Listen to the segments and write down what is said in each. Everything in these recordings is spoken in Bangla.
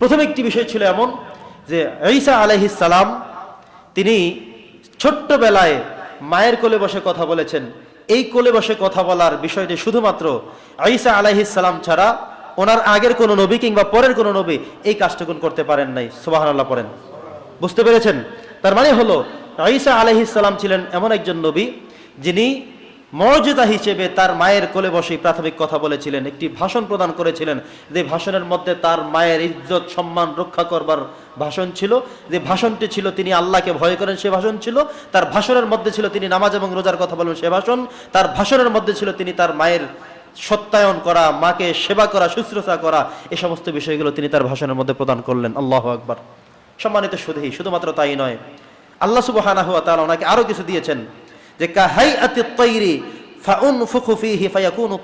প্রথম একটি বিষয় ছিল এমন যে ঈসা আলাইহিসালাম তিনি ছোট্টবেলায় মায়ের কোলে বসে কথা বলেছেন। এই কোলে বসে কথা বলার বিষয়টি শুধুমাত্র ঈসা আলাইহিসালাম ছাড়া ওনার আগের কোনো নবী কিংবা পরের কোনো নবী এই কাজটুকুন করতে পারেন নাই। সুবাহান্লাহ পড়েন। বুঝতে পেরেছেন? তার মানে হলো, ঈসা আলাইহিসাল্লাম ছিলেন এমন একজন নবী যিনি মর্যাদা হিসেবে তার মায়ের কোলে বসেই প্রাথমিক কথা বলেছিলেন, একটি ভাষণ প্রদান করেছিলেন। যে ভাষণের মধ্যে তার মায়ের ইজ্জত, সম্মান রক্ষা করবার ভাষণ ছিল, যে ভাষণটি ছিল তিনি আল্লাহকে ভয় করেন, সে ভাষণ ছিল। তার ভাষণের মধ্যে ছিল তিনি নামাজ এবং রোজার কথা বলেন সে ভাষণ। তার ভাষণের মধ্যে ছিল তিনি তার মায়ের সত্যায়ন করা, মাকে সেবা করা, শুশ্রূষা করা, এ সমস্ত বিষয়গুলো তিনি তার ভাষণের মধ্যে প্রদান করলেন। আল্লাহ আকবার। সম্মানিত শুধুই শুধুমাত্র তাই নয়, আল্লাহ তাআলা ওনাকে আরও কিছু দিয়েছেন। যে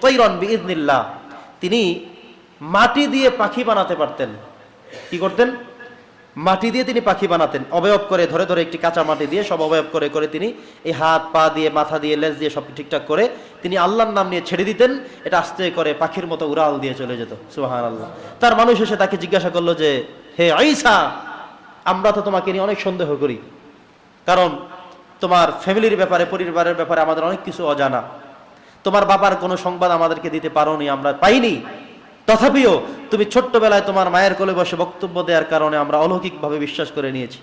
তাইরান বিইذনিল্লাহ তিনি মাটি দিয়ে পাখি বানাতে পারতেন। কি করতেন? মাটি দিয়ে তিনি পাখি বানাতেন। অবয়ব করে ধরে ধরে একটি কাঁচা মাটি দিয়ে সব অবয়ব করে করে তিনি এই হাত, পা দিয়ে, মাথা দিয়ে, লেজ দিয়ে সব ঠিকঠাক করে তিনি আল্লাহর নাম নিয়ে ছেড়ে দিতেন। এটা আস্তে করে পাখির মতো উড়াল দিয়ে চলে যেত। সুবাহান আল্লাহ তার মানুষ এসে তাকে জিজ্ঞাসা করল যে, হে আইসা আমরা তো তোমাকে নিয়ে অনেক সন্দেহ করি। কারণ তোমার ফ্যামিলির ব্যাপারে, পরিবারের ব্যাপারে আমাদের অনেক কিছু অজানা। তোমার বাবার কোনো সংবাদ আমাদেরকে দিতে পারোনি, আমরা পাইনি। তথাপিও তুমি ছোট্টবেলায় তোমার মায়ের কোলে বসে বক্তব্য দেওয়ার কারণে আমরা অলৌকিকভাবে বিশ্বাস করে নিয়েছি।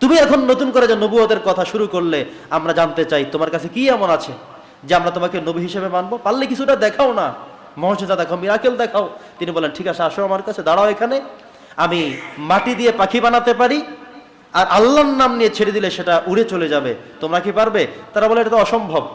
তুমি এখন নতুন করে যে নবুয়তের কথা শুরু করলে, আমরা জানতে চাই, তোমার কাছে কি এমন আছে যে আমরা তোমাকে নবী হিসেবে মানবো? পারলে কিছুটা দেখাও না। মহসেদা দেখাও মিরাকেল দেখাও। তিনি বলেন, ঠিক আছে, আসো আমার কাছে, দাঁড়াও এখানে। আমি মাটি দিয়ে পাখি বানাতে পারি আর আল্লাহর নাম নিয়ে ছেড়ে দিলে সেটা উড়ে চলে যাবে। তোমরা কি পারবে? তারা বলে, এটা তো অসম্ভব।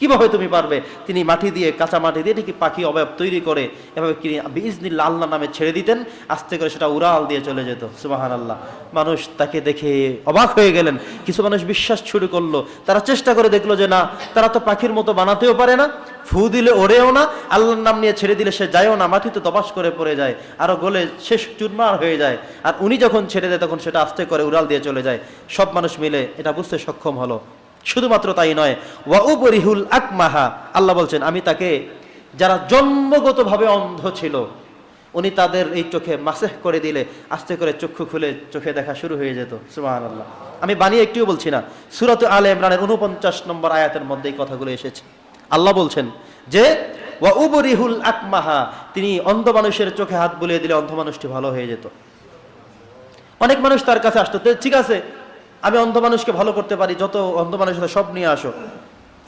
কীভাবে তুমি পারবে? তিনি মাটি দিয়ে, কাঁচা মাটি দিয়ে ঠিকই পাখি অবয়ব তৈরি করে এভাবে কি বিজনিল্লা আল্লাহ নামে ছেড়ে দিতেন, আস্তে করে সেটা উড়াল দিয়ে চলে যেত। সুবাহান আল্লাহ মানুষ তাকে দেখে অবাক হয়ে গেলেন। কিছু মানুষ বিশ্বাস শুরু করল। তারা চেষ্টা করে দেখল যে না, তারা তো পাখির মতো বানাতেও পারে না, ফু দিলে ওড়েও না, আল্লাহর নাম নিয়ে ছেড়ে দিলে সে যায়ও না মাটিতে তপাস করে পড়ে যায়, আরও গলে শেষ চুরমার হয়ে যায়। আর উনি যখন ছেড়ে দেয়, তখন সেটা আস্তে করে উড়াল দিয়ে চলে যায়। সব মানুষ মিলে এটা বুঝতে সক্ষম হলো। শুধুমাত্র তাই নয় ওয়াউবরিহুল আকমাহা, আল্লাহ বলছেন, আমি তাকে, যারা জন্মগতভাবে অন্ধ ছিল, উনি তাদের এই চোখে মাসেহ করে দিলে, আস্তে করে চক্ষু খুলে চোখে দেখা শুরু হয়ে যেত সুবাহান আল্লাহ আমি বানিয়ে একটিও বলছি না, সুরত আলে ইমরানের উনপঞ্চাশ নম্বর আয়াতের মধ্যে এই কথাগুলো এসেছে। আল্লাহ বলছেন যে, ওয়া ওয়াউবরিহুল আকমাহা, তিনি অন্ধ মানুষের চোখে হাত বুলিয়ে দিলে অন্ধ মানুষটি ভালো হয়ে যেত। অনেক মানুষ তার কাছে আসতো ঠিক আছে আমি অন্ধ মানুষকে ভালো করতে পারি, যত অন্ধ মানুষের সাথে সব নিয়ে আসো।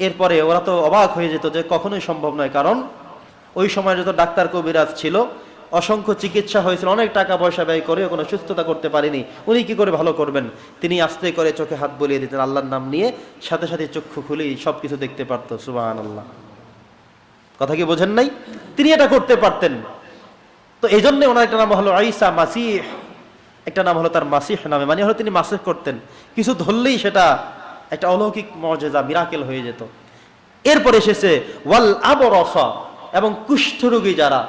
এরপরে ওরা তো অবাক হয়ে যেত যে কখনোই সম্ভব নয়, কারণ ওই সময় যত ডাক্তার কবিরাজ ছিল, অসংখ্য চিকিৎসা হয়েছিল, অনেক টাকা পয়সা ব্যয় করে কোনো সুস্থতা করতে পারেনি। উনি কি করে ভালো করবেন? তিনি আস্তে করে চোখে হাত বলিয়ে দিতেন আল্লাহর নাম নিয়ে, সাথে সাথে চক্ষু খুলেই সব কিছু দেখতে পারতো সুবাহান আল্লাহ কথা কি বোঝেন নাই? তিনি এটা করতে পারতেন। তো এই জন্য ওনার একটা নাম হলো আইসা মাসিহ। একটা নাম হলো তার মাসিহ নামে মানে হলো তিনি মাসিহ করতেন। কিছু ধরলেই সেটা একটা অলৌকিক মর্যাদা মিরাকেল হয়ে যেত। এরপর এসেছে, ওয়াল আবরসা এবং কুষ্ঠরোগী যারা,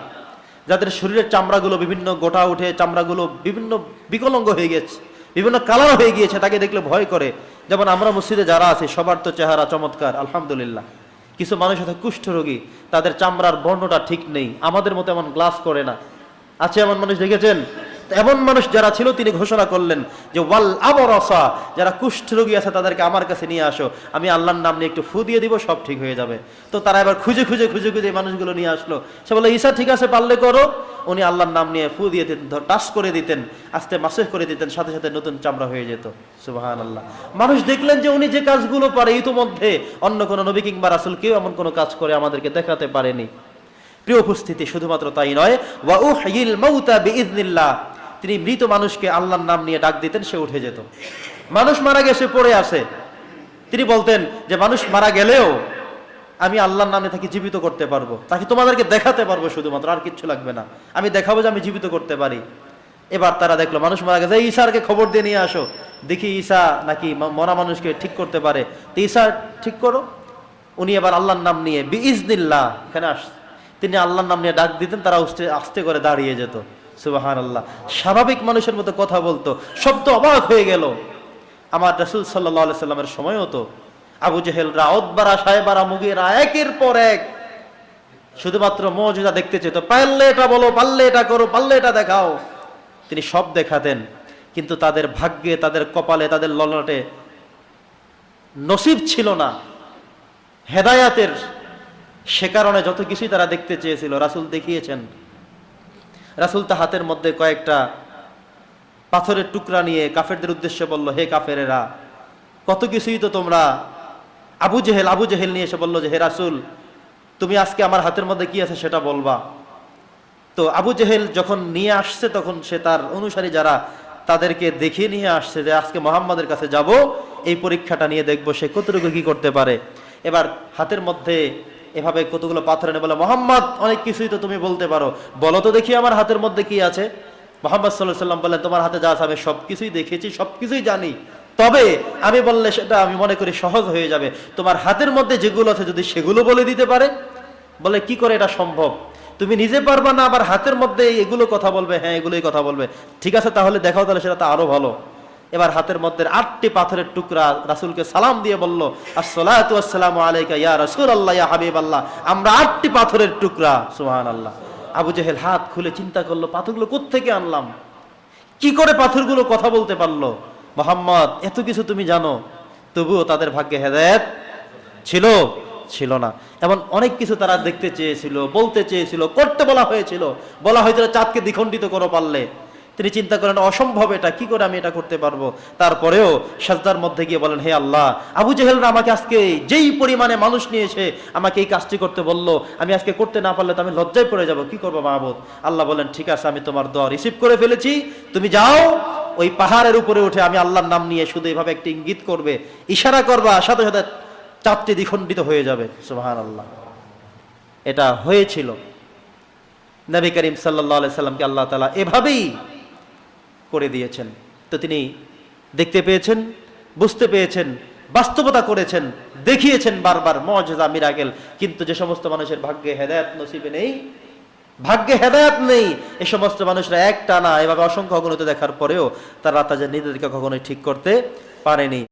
যাদের শরীরের চামড়াগুলো বিভিন্ন গোটা উঠে, চামড়াগুলো বিভিন্ন বিকলঙ্গ হয়ে গেছে, বিভিন্ন কালার হয়ে গিয়েছে, তাকে দেখলে ভয় করে। যেমন আমরা মসজিদে যারা আছি, সবার তো চেহারা চমৎকার, আলহামদুলিল্লাহ। কিছু মানুষ আছে কুষ্ঠরোগী তাদের চামড়ার বর্ণটা ঠিক নেই, আমাদের মতো এমন গ্লাস করে না। আছে এমন মানুষ দেখেছেন? এমন মানুষ যারা ছিল, তিনি ঘোষণা করলেন যে, ওয়াল আবরসা, যারা কুষ্ঠরোগী আছে, তাদেরকে আমার কাছে নিয়ে আসো। আমি আল্লাহর নাম নিয়ে একটু ফু দিয়ে দিব, সব ঠিক হয়ে যাবে। তো তারা এবার খুঁজে খুঁজে খুঁজে খুঁজে মানুষগুলো নিয়ে আসলো। সে বলে ঈশা, ঠিক আছে, পারলে করো। উনি আল্লাহর নাম নিয়ে ফু দিয়ে দিতেন টাচ করে দিতেন, আস্তে মাসে করে দিতেন, সাথে সাথে নতুন চামড়া হয়ে যেত। সুবাহান আল্লাহ মানুষ দেখলেন যে, উনি যে কাজগুলো পারে, ইতোমধ্যে অন্য কোনো নবী কিংবা রাসুল কেউ এমন কোনো কাজ করে আমাদেরকে দেখাতে পারেনি। প্রিয় উপস্থিতি, শুধুমাত্র তাই নয়, ওয়া উহয়িল মাউতা বিইذনিল্লাহ তিনি মৃত মানুষকে আল্লাহর নাম নিয়ে ডাক দিতেন, সে উঠে যেত। মানুষ মারা গেছে, পড়ে আছে। তিনি বলতেন যে, মানুষ মারা গেলেও আমি আল্লাহর নামে তাকে জীবিত করতে পারব। তাকে তোমাদেরকে দেখাতে পারব শুধুমাত্র, আর কিচ্ছু লাগবে না। আমি দেখাবো যে আমি জীবিত করতে পারি। এবার তারা দেখল, মানুষ মারা গেছে। ঈশারকে খবর দিয়ে নিয়ে আসো। দেখি ঈশা নাকি মরা মানুষকে ঠিক করতে পারে। তো ঈশা, ঠিক করো। উনি এবার আল্লাহর নাম নিয়ে, বিইজনিল্লাহ। এখানে আস, তিনি আল্লাহর নাম নিয়ে ডাক দিতেন, তারা আস্তে করে দাঁড়িয়ে যেত। সুবাহান আল্লাহ স্বাভাবিক মানুষের মতো কথা বলতো সব তো অবাক হয়ে গেল। আমার রাসুল সাল্লাহ সাল্লামের সময়ও তো আবু জেহেলরা ওদবারা সাহেবারা মুগেরা একের পর এক শুধুমাত্র মজুদা দেখতে চেত, পারলে এটা বলো, পারলে এটা করো, পারলে এটা দেখাও। তিনি সব দেখাতেন, কিন্তু তাদের ভাগ্যে, তাদের কপালে, তাদের ললাটে নসিব ছিল না। হেদায়াতের সে কারণে যত কিছুই তারা দেখতে চেয়েছিল, রাসূল দেখিয়েছেন রাসূল তা হাতের মধ্যে কয়েকটা পাথরের টুকরা নিয়ে কাফেরদের উদ্দেশ্যে বলল, হে কাফেরেরা, কত কিছুই তো তোমরা আবু জেহেল আবু জেহেল নিয়ে এসে বলল যে, হে রাসূল, তুমি আজকে আমার হাতের মধ্যে কি আছে সেটা বলবা? তো আবু জেহেল যখন নিয়ে আসছে, তখন সে তার অনুসারী যারা তাদেরকে দেখিয়ে নিয়ে আসছে যে, আজকে মোহাম্মদের কাছে যাব, এই পরীক্ষাটা নিয়ে দেখব সে কতটুকু কি করতে পারে। এবার হাতের মধ্যে এভাবে কতগুলো পাথর এনে বলে, মোহাম্মদ, অনেক কিছুই তো তুমি বলতে পারো। বলো তো দেখি আমার হাতের মধ্যে কি আছে। মোহাম্মদ সাল্লাহ সাল্লাম বললেন, তোমার হাতে যা আছে আমি সব কিছুই দেখেছি সব কিছুই জানি। তবে আমি বললে সেটা আমি মনে করি সহজ হয়ে যাবে। তোমার হাতের মধ্যে যেগুলো আছে যদি সেগুলো বলে দিতে পারে? বলে, কি করে এটা সম্ভব? তুমি নিজে পারবা না, আবার হাতের মধ্যে এগুলো কথা বলবে? হ্যাঁ এগুলোই কথা বলবে। ঠিক আছে, তাহলে দেখাও, তাহলে সেটা তো আরও ভালো। এবার হাতের মধ্যে আটটি পাথরের টুকরা রাসূলকে সালাম দিয়ে বলল আসসালামু আলাইকা ইয়া রাসূলুল্লাহ, ইয়া হাবিব আল্লাহ আমরা আটটি পাথরের টুকরা সুহান আল্লাহ আবু জেহেল হাত খুলে চিন্তা করল, পাথরগুলো কোত্থেকে আনলাম? কি করে পাথরগুলো কথা বলতে পারল? মোহাম্মদ, এত কিছু তুমি জানো। তবুও তাদের ভাগ্যে হেদায়েত ছিল ছিল না। এমন অনেক কিছু তারা দেখতে চেয়েছিল, বলতে চেয়েছিল, করতে বলা হয়েছিল। বলা হয়েছিল, চাঁদকে দ্বিখণ্ডিত করো পারলে। তিনি চিন্তা করেন, অসম্ভব এটা, কি করে আমি এটা করতে পারব? তারপরেও সাজদার মধ্যে গিয়ে বলেন, হে আল্লাহ, আবু জেহেলরা আমাকে আজকে যেই পরিমাণে মানুষ নিয়ে এসে আমাকে এই কাজটি করতে বলল, আমি আজকে করতে না পারলে তো আমি লজ্জায় পড়ে যাব, কি করব মাহবুদ আল্লাহ বলেন, ঠিক আছে, আমি তোমার দোয়া রিসিভ করে ফেলেছি, তুমি যাও, ওই পাহাড়ের উপরে উঠে আমি আল্লাহর নাম নিয়ে শুধু এভাবে একটি ইঙ্গিত করবে, ইশারা করবা সাথে সাথে চারটি দ্বিখণ্ডিত হয়ে যাবে। সুবাহান আল্লাহ এটা হয়েছিল। নবী করিম সাল্লাহ সাল্লামকে আল্লাহ তালা এভাবেই করে দিয়েছেন। তো তিনি দেখতে পেয়েছেন, বুঝতে পেয়েছেন, বাস্তবতা করেছেন, দেখিয়েছেন বারবার, মজেজা, মিরাকেল। কিন্তু যে সমস্ত মানুষের ভাগ্যে হেদায়ত নসিবে নেই, ভাগ্যে হেদায়ত নেই, এ সমস্ত মানুষরা একটা না, এভাবে অসংখ্য অগণিত দেখার পরেও তারা তাদের নিজেদেরকে কখনোই ঠিক করতে পারেনি।